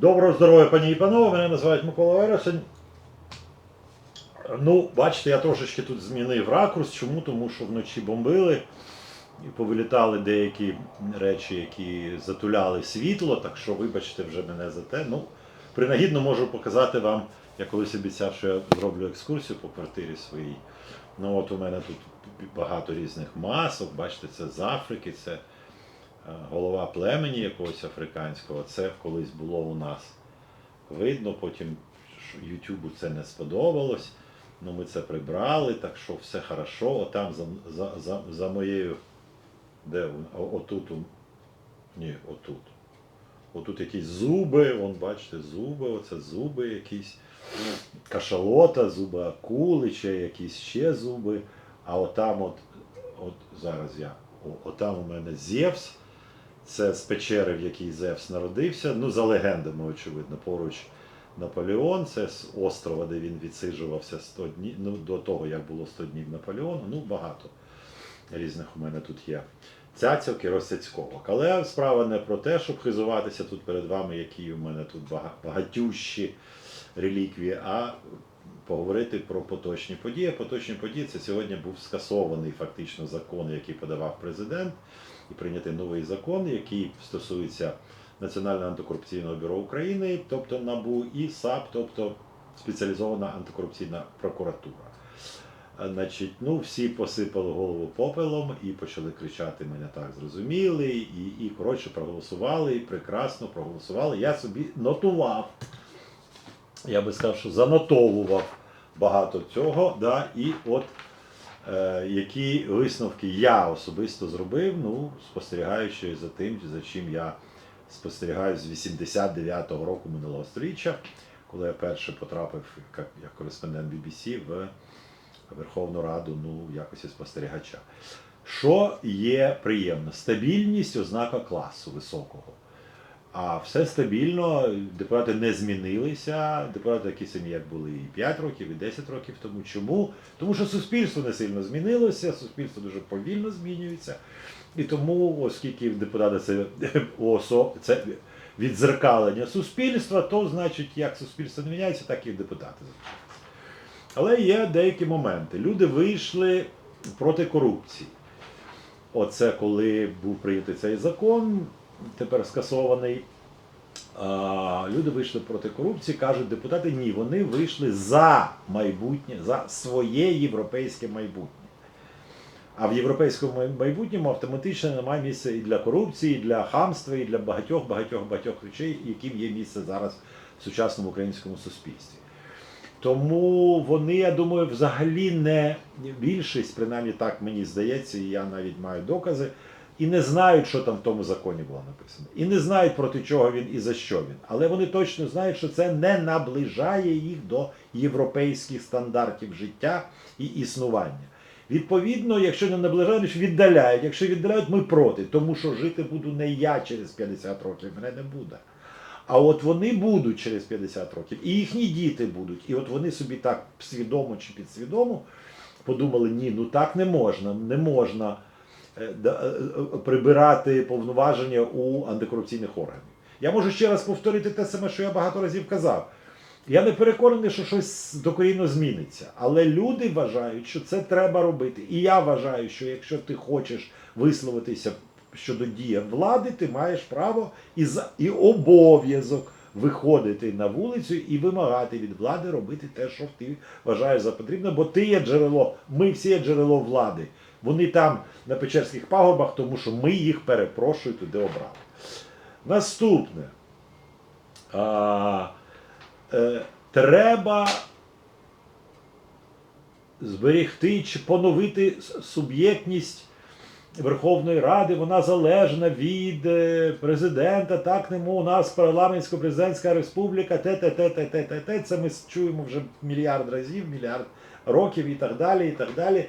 Доброго здоров'я, пані і панове, мене називають Микола Вересень. Ну, бачите, я трошечки тут змінив ракурс. Чому? Тому що вночі бомбили і повилітали деякі речі, які затуляли світло, так що вибачте вже мене за те. Ну, принагідно можу показати вам, я колись обіцяв, що я зроблю екскурсію по квартирі своїй. Ну от у мене тут багато різних масок, бачите, це з Африки, це голова племені якогось африканського. Це колись було у нас видно, потім Ютубу це не сподобалось. Ну, ми це прибрали, так що все хорошо. Отам за, за, за, за моєю. Де отут. Ні, отут. Отут якісь зуби, вон бачите, зуби, оце зуби якісь. Кашалота, зуби акули, чи якісь ще зуби. А отам от, от зараз я. Отам у мене Зевс. Це з печери, в якій Зевс народився. Ну, за легендами, очевидно, поруч Наполеон. Це з острова, де він відсиджувався 100 днів, ну, до того, як було 100 днів Наполеону. Ну, багато різних у мене тут є. Цяцьок і Росяцьковок. Але справа не про те, щоб хизуватися тут перед вами, які у мене тут багатющі реліквії, а поговорити про поточні події. Поточні події це сьогодні був скасований фактично закон, який подавав президент, і прийнятий новий закон, який стосується Національного антикорупційного бюро України, тобто НАБУ, і САП, тобто спеціалізована антикорупційна прокуратура. Значить, ну всі посипали голову попелом і почали кричати, мене так зрозуміли, і, і коротше проголосували, і прекрасно проголосували. Я собі нотував. Я би сказав, що занотовував багато цього. Да, і от е, які висновки я особисто зробив, ну, спостерігаючи за тим, за чим я спостерігаю з 89-го року минулого століття, коли я перше потрапив як, як кореспондент BBC в Верховну Раду, ну, в якості спостерігача. Що є приємно? Стабільність ознака класу високого. А все стабільно, депутати не змінилися, депутати такі самі, як були і 5 років, і 10 років тому. Чому? Тому що суспільство не сильно змінилося, суспільство дуже повільно змінюється. І тому, оскільки депутати це, це відзеркалення суспільства, то значить, як суспільство не міняється, так і депутати. Але є деякі моменти. Люди вийшли проти корупції. Оце коли був прийнятий цей закон, тепер скасований. Люди вийшли проти корупції, кажуть депутати, ні, вони вийшли за майбутнє, за своє європейське майбутнє. А в європейському майбутньому автоматично немає місця і для корупції, і для хамства, і для багатьох, багатьох, багатьох речей, яким є місце зараз в сучасному українському суспільстві. Тому вони, я думаю, взагалі не більшість, принаймні так мені здається, і я навіть маю докази, і не знають, що там в тому законі було написано. І не знають, проти чого він і за що він. Але вони точно знають, що це не наближає їх до європейських стандартів життя і існування. Відповідно, якщо не наближають, віддаляють. Якщо віддаляють, ми проти, тому що жити буду не я через 50 років, мене не буде. А от вони будуть через 50 років, і їхні діти будуть. І от вони собі так свідомо чи підсвідомо подумали: ні, ну так не можна, не можна прибирати повноваження у антикорупційних органів. Я можу ще раз повторити те саме, що я багато разів казав. Я не переконаний, що щось докорінно зміниться, але люди вважають, що це треба робити. І я вважаю, що якщо ти хочеш висловитися щодо дії влади, ти маєш право і, і обов'язок виходити на вулицю і вимагати від влади робити те, що ти вважаєш за потрібне, бо ти є джерело, ми всі є джерело влади. Вони там на Печерських пагорбах, тому що ми їх перепрошую туди обрали. Наступне. А, е, треба зберегти чи поновити суб'єктність Верховної Ради, вона залежна від е, президента, так нему у нас парламентсько-президентська республіка, те, те, те, те, те, те, те. Це ми чуємо вже мільярд разів, мільярд років і так далі. і так далі.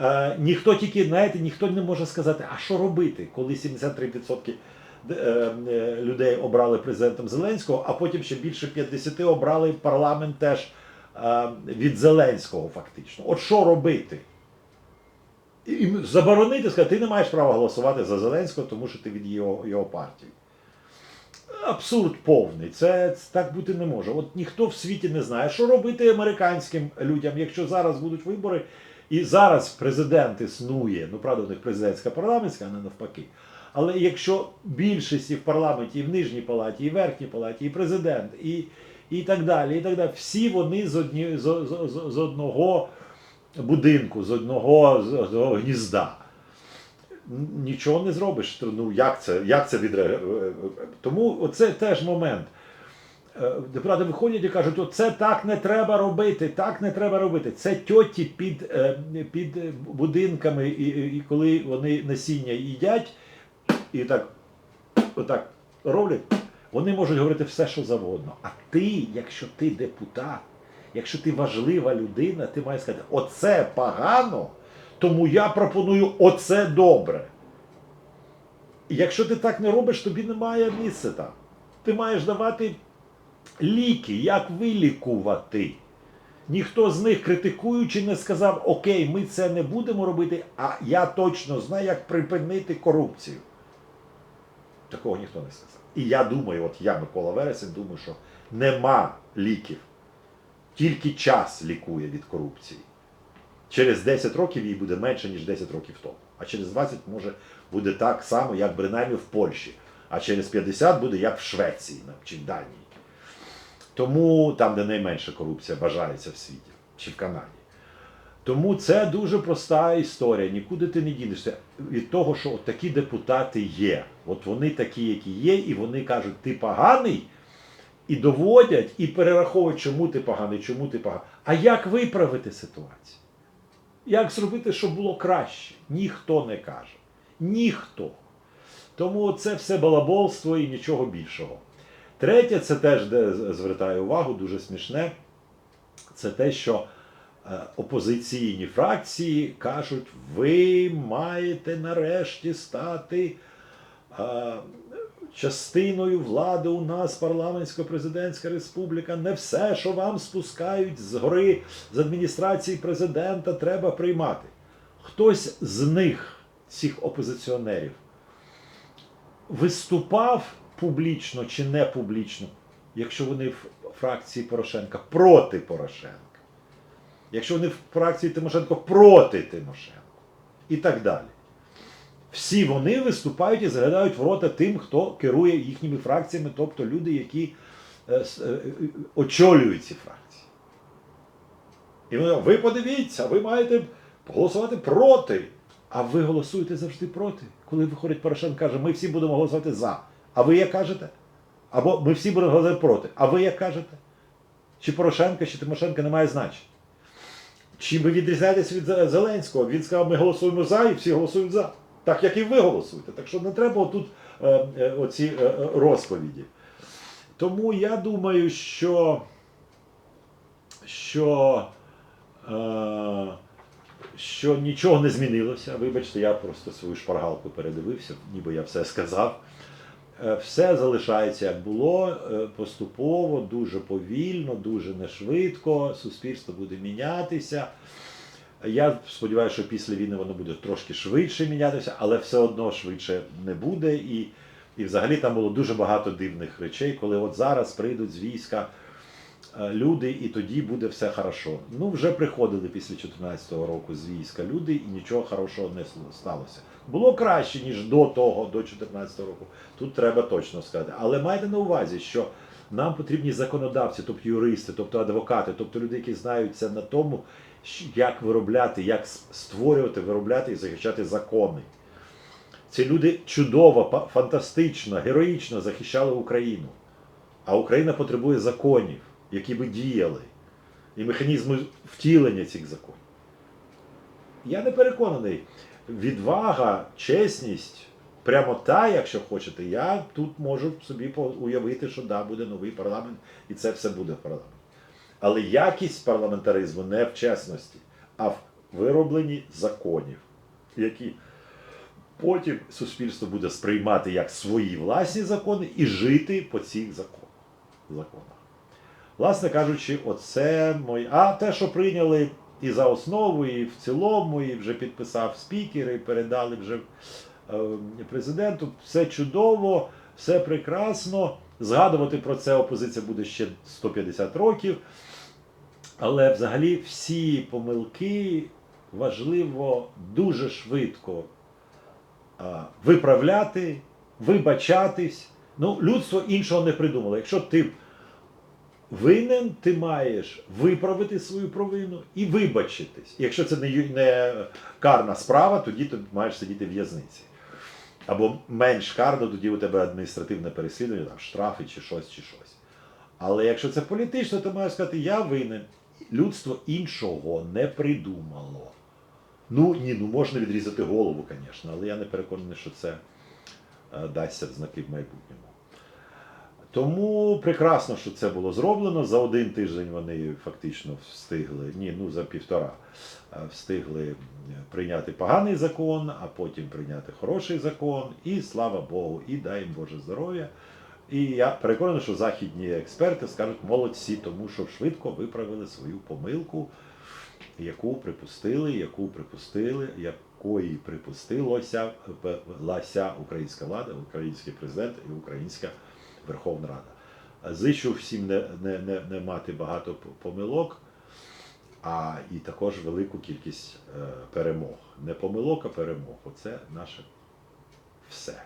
Е, ніхто тільки, знаєте, ніхто не може сказати, а що робити, коли 73% д- е, е, людей обрали президентом Зеленського, а потім ще більше 50 обрали парламент теж е, від Зеленського, фактично. От що робити? І- заборонити, сказати, ти не маєш права голосувати за Зеленського, тому що ти від його, його партії. абсурд повний. Це, це так бути не може. От ніхто в світі не знає, що робити американським людям, якщо зараз будуть вибори, і зараз президент існує, ну правда, у них президентська парламентська, а не навпаки. Але якщо більшість і в парламенті, і в нижній палаті, і в верхній палаті, і президент, і, і так далі, і так далі, всі вони з, одні, з, з, з одного будинку, з одного, з одного гнізда. Нічого не зробиш. Ну як це? Як це відре... Тому оце теж момент. Е, Депутати виходять і кажуть, оце так не треба робити, так не треба робити. Це тьоті під, е, під будинками, і і коли вони насіння їдять, і так, отак роблять, вони можуть говорити все, що завгодно. А ти, якщо ти депутат, якщо ти важлива людина, ти маєш сказати, оце погано, тому я пропоную оце добре. Якщо ти так не робиш, тобі немає місця там. Ти маєш давати ліки, як вилікувати. Ніхто з них критикуючи не сказав, окей, ми це не будемо робити, а я точно знаю, як припинити корупцію. Такого ніхто не сказав. І я думаю, от я, Микола Вересень, думаю, що нема ліків. Тільки час лікує від корупції. Через 10 років їй буде менше, ніж 10 років тому. А через 20 може буде так само, як принаймні в Польщі. А через 50 буде як в Швеції чи в Данії. Тому там, де найменша корупція бажається в світі, чи в Канаді. Тому це дуже проста історія. Нікуди ти не дінешся від того, що от такі депутати є. От вони такі, які є, і вони кажуть, ти поганий, і доводять, і перераховують, чому ти поганий, чому ти поганий. А як виправити ситуацію? Як зробити, щоб було краще? Ніхто не каже. Ніхто. Тому це все балаболство і нічого більшого. Третє, це теж де звертаю увагу, дуже смішне. Це те, що е, опозиційні фракції кажуть, ви маєте нарешті стати е, частиною влади у нас парламентсько-президентська республіка. Не все, що вам спускають з гори з адміністрації президента, треба приймати. Хтось з них, цих опозиціонерів, виступав публічно чи не публічно, якщо вони в фракції Порошенка проти Порошенка, якщо вони в фракції Тимошенко проти Тимошенко і так далі. Всі вони виступають і заглядають в рота тим, хто керує їхніми фракціями, тобто люди, які е, е, очолюють ці фракції. І вони ви подивіться, ви маєте голосувати проти. А ви голосуєте завжди проти. Коли виходить Порошенко каже, ми всі будемо голосувати за. А ви як кажете? Або ми всі будемо голосувати проти. А ви як кажете? Чи Порошенко, чи Тимошенко не має значення. Чим ви відрізняєтесь від Зеленського? Він сказав, ми голосуємо за і всі голосують за. Так як і ви голосуєте. Так що не треба тут е, е, оці е, розповіді. Тому я думаю, що, що, що нічого не змінилося. Вибачте, я просто свою шпаргалку передивився, ніби я все сказав. Все залишається як було, поступово, дуже повільно, дуже нешвидко. Суспільство буде мінятися. Я сподіваюся, що після війни воно буде трошки швидше мінятися, але все одно швидше не буде. І, і взагалі там було дуже багато дивних речей, коли от зараз прийдуть з війська е, люди, і тоді буде все хорошо. Ну, вже приходили після 2014 року з війська люди, і нічого хорошого не сталося. Було краще, ніж до того, до 2014 року. Тут треба точно сказати. Але майте на увазі, що нам потрібні законодавці, тобто юристи, тобто адвокати, тобто люди, які знаються на тому, як виробляти, як створювати, виробляти і захищати закони. Ці люди чудово, фантастично, героїчно захищали Україну. А Україна потребує законів, які би діяли, і механізми втілення цих законів. Я не переконаний. Відвага, чесність, прямота, якщо хочете, я тут можу собі уявити, що да, буде новий парламент, і це все буде в парламенті. Але якість парламентаризму не в чесності, а в виробленні законів, які потім суспільство буде сприймати як свої власні закони і жити по цих законах. Власне кажучи, оце моє. А те, що прийняли і за основу, і в цілому, і вже підписав спікер, і передали вже е, президенту, все чудово, все прекрасно. Згадувати про це опозиція буде ще 150 років. Але взагалі всі помилки важливо дуже швидко виправляти, вибачатись. Ну, людство іншого не придумало. Якщо ти винен, ти маєш виправити свою провину і вибачитись. Якщо це не, карна справа, тоді ти маєш сидіти в в'язниці. Або менш карно, тоді у тебе адміністративне переслідування, там, штрафи чи щось, чи щось. Але якщо це політично, то маю сказати, я винен. Людство іншого не придумало. Ну ні, ну можна відрізати голову, звісно, але я не переконаний, що це е, дасться в знаки в майбутньому. Тому прекрасно, що це було зроблено. За один тиждень вони фактично встигли, ні, ну за півтора, е, встигли прийняти поганий закон, а потім прийняти хороший закон. І слава Богу, і дай їм Боже здоров'я. І я переконаний, що західні експерти скажуть молодці, тому що швидко виправили свою помилку, яку припустили, яку припустили, якої припустилося лася українська влада, український президент і українська Верховна Рада. Зичу всім не, не, не, не мати багато помилок, а і також велику кількість е, перемог. Не помилок, а перемог. Оце наше все.